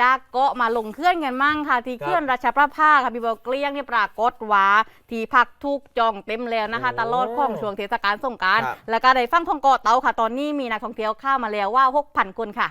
จากเกาะมาลงเคลื่อนกันมั่งค่ะ ที่ครับเคลื่อนราชประภาค่ะพี่บอกเกลี้ยงเนี่ยปรากฏว่าที่พักทุกจองเต็มแล้วนะคะโอ้ตลอดข้องช่วงเทศกาลสงกรารครับแล้วก็ได้ฟังของเกาะเตาค่ะ ตอนนี้มีนักท่องเที่ยวเข้ามาแล้วว่า6,000คนค่ะ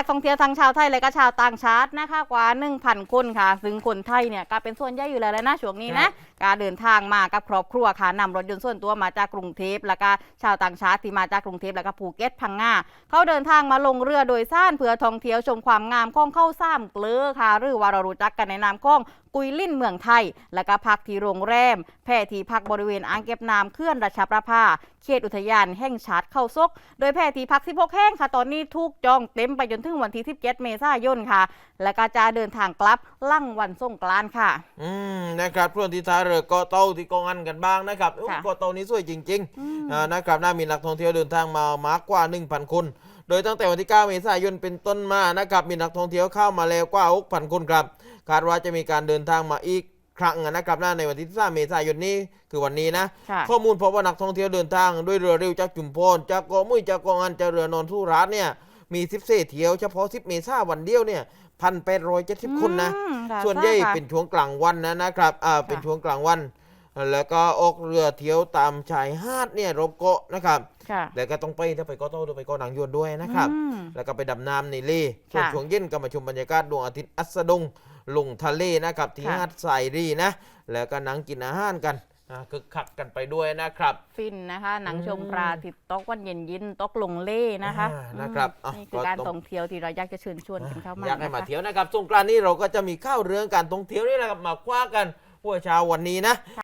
นักท่องเที่ยวทั้งชาวไทยและก็ชาวต่างชาตินะคะกว่า 1,000 คนค่ะ ซึ่งคนไทยเนี่ยก็เป็นส่วนใหญ่อยู่แล้วนะช่วงนี้นะการเดินทางมากับครอบครัวค่ะนำรถยนต์ส่วนตัวมาจากกรุงเทพแล้วก็ชาวต่างชาติที่มาจากกรุงเทพแล้วก็ภูเก็ตพังงาเขาเดินทางมาลงเรือโดยสารเพื่อท่องเที่ยวชมความงามของเข้าซ้ำเกลือค่ะ หรือว่าเรารู้จักกันในนามของกุยลิ่นเมืองไทย แล้วก็พักที่โรงแรม แพร่ที่พักบริเวณอ่างเก็บน้ำเคลื่อนราชประภา เขตอุทยานแห่งชาติเข้าซก โดยแพร่ที่พัก 16 แห่งค่ะ ตอนนี้ทุกจองเต็มไปจนถึงวันที่17เมษายนค่ะ และก็จะเดินทางกลับลั่งวันสงกรานต์ค่ะ อืมนะครับส่วนที่ท้ายเรือเกาะเต่าที่เกองอันกันบ้างนะครับอุ๊ยค่ะ เกาะเต่านี้สวยจริงๆอ่านะครับน่ามีนักท่องเที่ยวเดินทางมามากกว่า 1,000 คน โดยตั้งแต่วันที่ 9 เมษายนเป็นต้นมานะครับมีนักท่องเที่ยวเข้ามาแล้วกว่า 6,000 คนครับคาดว่าจะมีการเดินทางมาอีกครั้งนะครับนะในวันที่3เมษายนนี้คือวันนี้นะ ค่ะ ข้อมูลพบว่านักท่องเที่ยวเดินทางด้วยเรือเร็วจากจุมพรจากเกาะมุ้ยจากเกาะอันจากเรือนอนทุราชเนี่ย มี14เที่ยวเฉพาะ10เมษายนวันเดียวเนี่ยพันแปดร้อยเจ็ดสิบคนนะ อืมค่ะส่วนใหญ่ค่ะ เป็นช่วงกลางวันนะนะครับอ่าเป็นช่วงกลางวัน แล้วก็ออกเรือเที่ยวตามชายหาดเนี่ยรอบเกาะนะครับค่ะแล้วก็ต้องไปถ้าไปเกาะโต้ต้องไปเกาะหนังยวนด้วยนะครับ อืม แล้วก็ไปดำน้ำในเล่ส่วนค่ะช่วงเย็นก็มาชมบรรยากาศดวงอาทิตย์อัสดง ลงทะเลนะครับที่ค่ะ หาดทรายรีนะ แล้วก็นั่งกินอาหารกันอ่า คึกคักกันไปด้วยนะครับ ฟินนะคะ หนังชมอืมปลาติดตกวันเย็นยินตกลงเล่นะคะอ่านะครับอืมอะนี่คือก็การต้องท่องเที่ยวที่เราอยากจะเชิญชวนกันเข้ามาอยากให้มานะคะเที่ยวนะครับสงกรานต์นี้เราก็จะมีข้าวเรื่องการท่องเที่ยวนี่แหละครับมาคว้ากันหัวเช้าวันนี้นะ